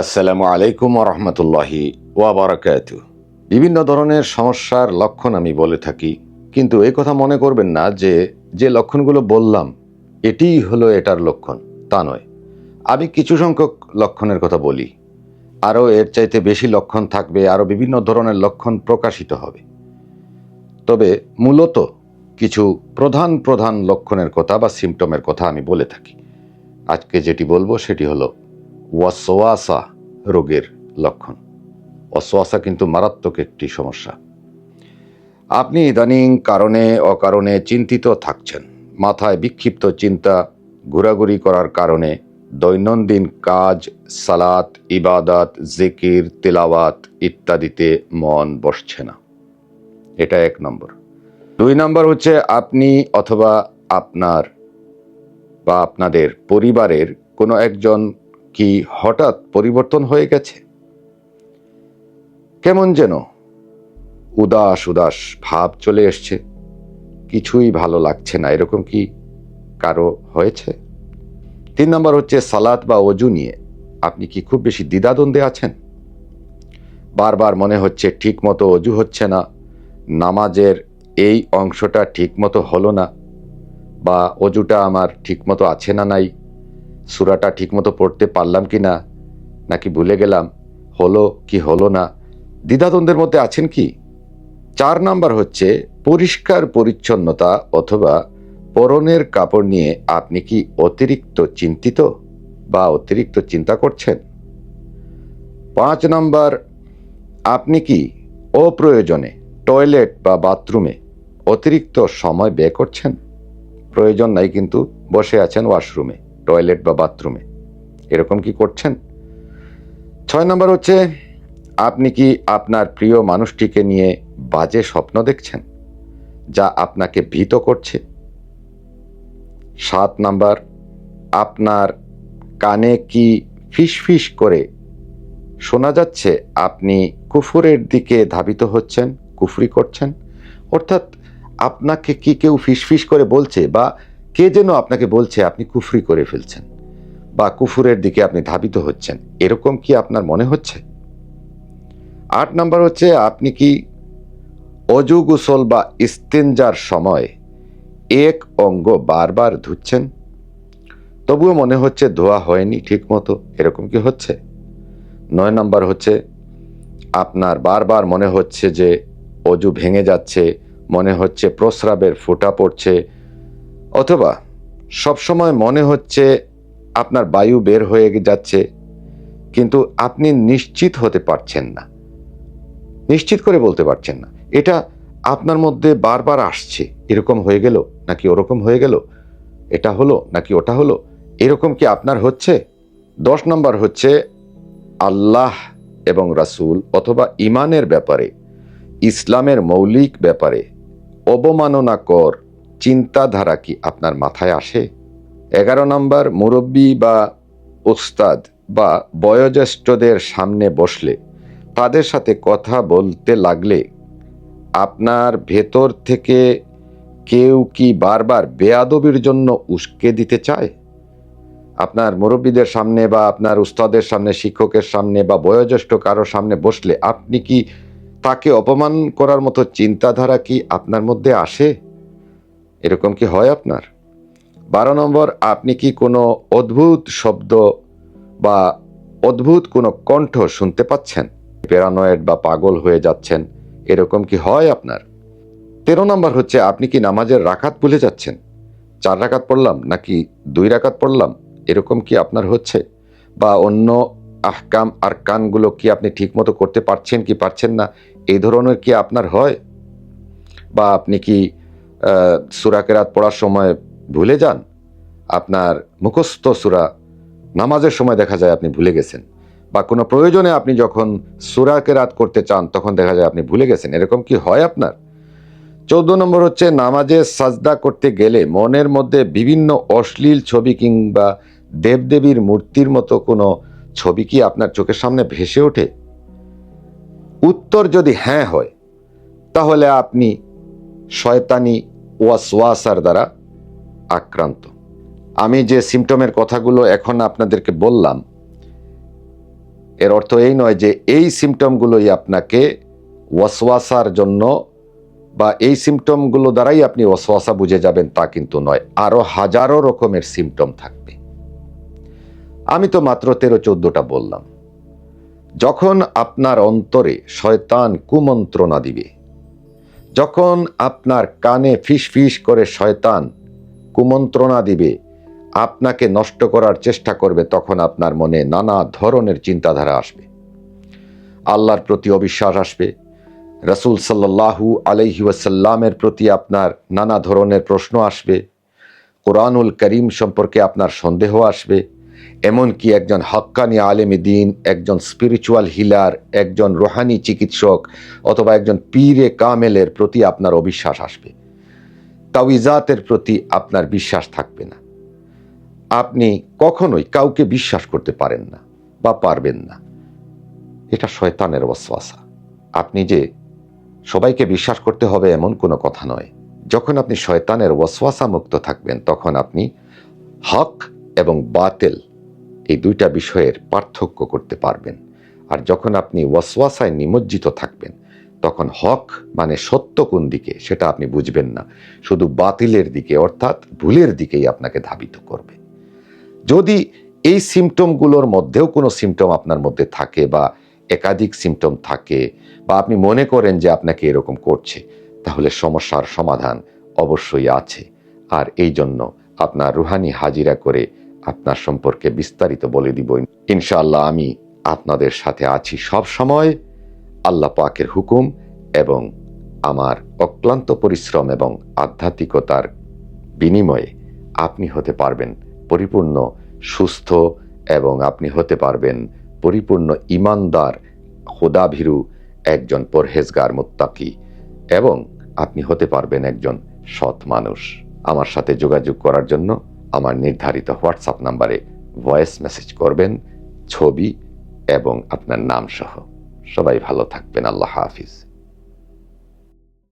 আসসালামু আলাইকুম রহমতুল্লাহি ওয়াবারাকাত বিভিন্ন ধরনের সমস্যার লক্ষণ আমি বলে থাকি, কিন্তু এই কথা মনে করবেন না যে যে লক্ষণগুলো বললাম, এটিই হলো এটার লক্ষণ, তা নয়। আমি কিছু সংখ্যক লক্ষণের কথা বলি। আরও এর চাইতে বেশি লক্ষণ থাকবে, আরও বিভিন্ন ধরনের লক্ষণ প্রকাশিত হবে। তবে মূলত কিছু প্রধান প্রধান লক্ষণের কথা বা সিমটমের কথা আমি বলে থাকি। আজকে যেটি বলব সেটি হলো ওয়াসোয়াসা রোগের লক্ষণ। ওয়াসোয়াসা কিন্তু মারাত্মক একটি সমস্যা। আপনি ইদানিং কারণে, অকারণে চিন্তিত থাকছেন। মাথায় বিক্ষিপ্ত চিন্তা, ঘোরাঘুরি করার কারণে দৈনন্দিন কাজ, সালাত, ইবাদাত, জিকির, তেলাওয়াত ইত্যাদিতে মন বসছে না। এটা এক নম্বর। দুই নম্বর হচ্ছে আপনি অথবা আপনার বা আপনাদের পরিবারের কোনো একজন কি হঠাৎ পরিবর্তন হয়ে গেছে? কেমন যেন উদাস উদাস ভাব চলে এসছে। কিছুই ভালো লাগছে না। এরকম কি কারও হয়েছে? তিন নম্বর হচ্ছে সালাত বা অজু নিয়ে আপনি কি খুব বেশি দ্বিধাদ্বন্দ্বে আছেন? বারবার মনে হচ্ছে ঠিক মতো অজু হচ্ছে না, নামাজের এই অংশটা ঠিক মতো হলো না, বা অজুটা আমার ঠিক মতো আছে না নাই। সুরাটা ঠিকমতো পড়তে পারলাম কি না? নাকি ভুলে গেলাম? হলো কি হলো না? দ্বিধাদ্বন্দ্বের মধ্যে আছেন কি? চার নাম্বার হচ্ছে পরিষ্কার পরিচ্ছন্নতা অথবা পরনের কাপড় নিয়ে আপনি কি অতিরিক্ত চিন্তিত বা অতিরিক্ত চিন্তা করছেন? পাঁচ নাম্বার, আপনি কি অপ্রয়োজনে টয়লেট বা বাথরুমে অতিরিক্ত সময় ব্যয় করছেন? প্রয়োজন নাই কিন্তু বসে আছেন ওয়াশরুমে। টয়লেট বা বাথরুমে। এরকম কি করছেন? ছয় নম্বর হচ্ছে, আপনি কি আপনার প্রিয় মানুষটিকে নিয়ে বাজে স্বপ্ন দেখছেন, যা আপনাকে ভীত করছে? সাত নাম্বার, আপনার কানে কি ফিসফিস করে শোনা যাচ্ছে, আপনি কুফুরের দিকে ধাবিত হচ্ছেন, কুফরি করছেন? অর্থাৎ আপনাকে কি কেউ ফিসফিস করে বলছে বা কে যেন আপনাকে বলছে আপনি কুফরি করে ফেলছেন বা কুফুরের দিকে আপনি ধাবিত হচ্ছেন, এরকম কি আপনার মনে হচ্ছে? আট নাম্বার হচ্ছে, আপনি কি অজু গোসল বা ইস্তেঞ্জার সময় এক অঙ্গ বারবার ধুচ্ছেন? তবুও মনে হচ্ছে ধোয়া হয়নি ঠিক মতো এরকম কি হচ্ছে? নয় নাম্বার হচ্ছে, আপনার বারবার মনে হচ্ছে যে অজু ভেঙে যাচ্ছে, মনে হচ্ছে প্রস্রাবের ফোঁটা পড়ছে অথবা সবসময় মনে হচ্ছে আপনার বায়ু বের হয়ে যাচ্ছে, কিন্তু আপনি নিশ্চিত হতে পারছেন না। নিশ্চিত করে বলতে পারছেন না। এটা আপনার মধ্যে বারবার আসছে। এরকম হয়ে গেল নাকি ওরকম হয়ে গেল? এটা হলো নাকি ওটা হলো? এরকম কি আপনার হচ্ছে? দশ নম্বর হচ্ছে আল্লাহ এবং রাসূল অথবা ইমানের ব্যাপারে, ইসলামের মৌলিক ব্যাপারে অবমাননাকর চিন্তাধারা কি আপনার মাথায় আসে? এগারো নম্বর, মুরব্বী বা ওস্তাদ বা বয়োজ্যেষ্ঠদের সামনে বসলে তাদের সাথে কথা বলতে লাগলে আপনার ভেতর থেকে কেউ কি বারবার বেয়াদবির জন্য উস্কে দিতে চায়? আপনার মুরব্বীদের সামনে বা আপনার উস্তাদের সামনে, শিক্ষকের সামনে বা বয়োজ্যেষ্ঠ কারোর সামনে বসলে আপনি কি তাকে অপমান করার মতো চিন্তাধারা কি আপনার মধ্যে আসে? এরকম কি হয় আপনার? বারো নম্বর, আপনি কি কোনো অদ্ভুত শব্দ বা অদ্ভুত কোনো কণ্ঠ শুনতে পাচ্ছেন? প্যারানয়েড বা পাগল হয়ে যাচ্ছেন, এরকম কি হয় আপনার? তেরো নম্বর হচ্ছে, আপনি কি নামাজের রাকাত ভুলে যাচ্ছেন? চার রাকাত পড়লাম নাকি দুই রাকাত পড়লাম? এরকম কি আপনার হচ্ছে? বা অন্য আহকাম আর কানগুলো কি আপনি ঠিকমতো করতে পারছেন কি পারছেন না? এই ধরনের কি আপনার হয়? বা আপনি কি সুরাকেরাত পড়ার সময় ভুলে যান। আপনার মুখস্থ সুরা নামাজের সময় দেখা যায় আপনি ভুলে গেছেন। বা কোনো প্রয়োজনে আপনি যখন সুরাকে রাত করতে চান, তখন দেখা যায় আপনি ভুলে গেছেন। এরকম কি হয় আপনার? চৌদ্দ নম্বর হচ্ছে, নামাজে সাজদা করতে গেলে মনের মধ্যে বিভিন্ন অশ্লীল ছবি কিংবা দেবদেবীর মূর্তির মতো কোনো ছবি কি আপনার চোখের সামনে ভেসে ওঠে? উত্তর যদি হ্যাঁ হয়, তাহলে আপনি শয়তানি ওয়াসওয়াসার দ্বারা আক্রান্ত। আমি যে সিমটমের কথাগুলো এখন আপনাদেরকে বললাম, এর অর্থ এই নয় যে এই সিমটমগুলোই আপনাকে ওয়াসওয়াসার জন্য বা এই সিমটমগুলো দ্বারাই আপনি ওয়াসওয়াসা বুঝে যাবেন তা কিন্তু নয় আরও হাজারো রকমের সিমটম থাকবে। আমি তো মাত্র তেরো চোদ্দটা বললাম। যখন আপনার অন্তরে শয়তান কুমন্ত্রণা দিবে যখন আপনার কানে ফিস ফিস করে শয়তান কুমন্ত্রণা দিবে, আপনাকে নষ্ট করার চেষ্টা করবে, তখন আপনার মনে নানা ধরনের চিন্তাধারা আসবে। আল্লাহর প্রতি অবিশ্বাস আসবে। রসুল সাল্লাহু আলহি ওয়াসাল্লামের প্রতি আপনার নানা ধরনের প্রশ্ন আসবে। কোরআনুল করিম সম্পর্কে আপনার সন্দেহ আসবে। এমনকি একজন হক্কানি আলেমী দিন, একজন স্পিরিচুয়াল হিলার একজন রোহানি চিকিৎসক অথবা একজন পীরে কামেলের প্রতি আপনার অবিশ্বাস আসবে। তাওইজাতের প্রতি আপনার বিশ্বাস থাকবে না। আপনি কখনোই কাউকে বিশ্বাস করতে পারেন না বা পারবেন না। এটা শয়তানের ওয়াসওয়াসা। আপনি যে সবাইকে বিশ্বাস করতে হবে এমন কোনো কথা নয়। যখন আপনি শয়তানের ওয়াসওয়াসা মুক্ত থাকবেন, তখন আপনি হক এবং বাতেল এই দুইটা বিষয়ের পার্থক্য করতে পারবেন। আর যখন আপনি ওয়াসওয়াসায় নিমজ্জিত থাকবেন, তখন হক মানে সত্য কোন দিকে সেটা আপনি বুঝবেন না। শুধু বাতিলের দিকে অর্থাৎ ভুলের দিকেই আপনাকে ধাবিত করবে। যদি এই সিমটমগুলোর মধ্যেও কোনো সিমটম আপনার মধ্যে থাকে বা একাধিক সিমটম থাকে বা আপনি মনে করেন যে আপনাকে এরকম করছে, তাহলে সমস্যার সমাধান অবশ্যই আছে। আর এই জন্য আপনার রুহানি হাজিরা করে আপনার সম্পর্কে বিস্তারিত বলে দিব। ইনশাআল্লাহ আমি আপনাদের সাথে আছি সব সময়। আল্লাহ পাকের হুকুম এবং আমার অক্লান্ত পরিশ্রম এবং আধ্যাত্মিকতার বিনিময়ে আপনি হতে পারবেন পরিপূর্ণ, সুস্থ এবং আপনি হতে পারবেন পরিপূর্ণ ইমানদার, খোদাভীরু একজন পরহেজগার, মোত্তাকি এবং আপনি হতে পারবেন একজন সৎ মানুষ। আমার সাথে যোগাযোগ করার জন্য আমার নির্ধারিত হোয়াটসঅ্যাপ নাম্বারে ভয়েস মেসেজ করবেন, ছবি এবং আপনার নাম সহ সবাই ভালো থাকবেন। আল্লাহ হাফিজ।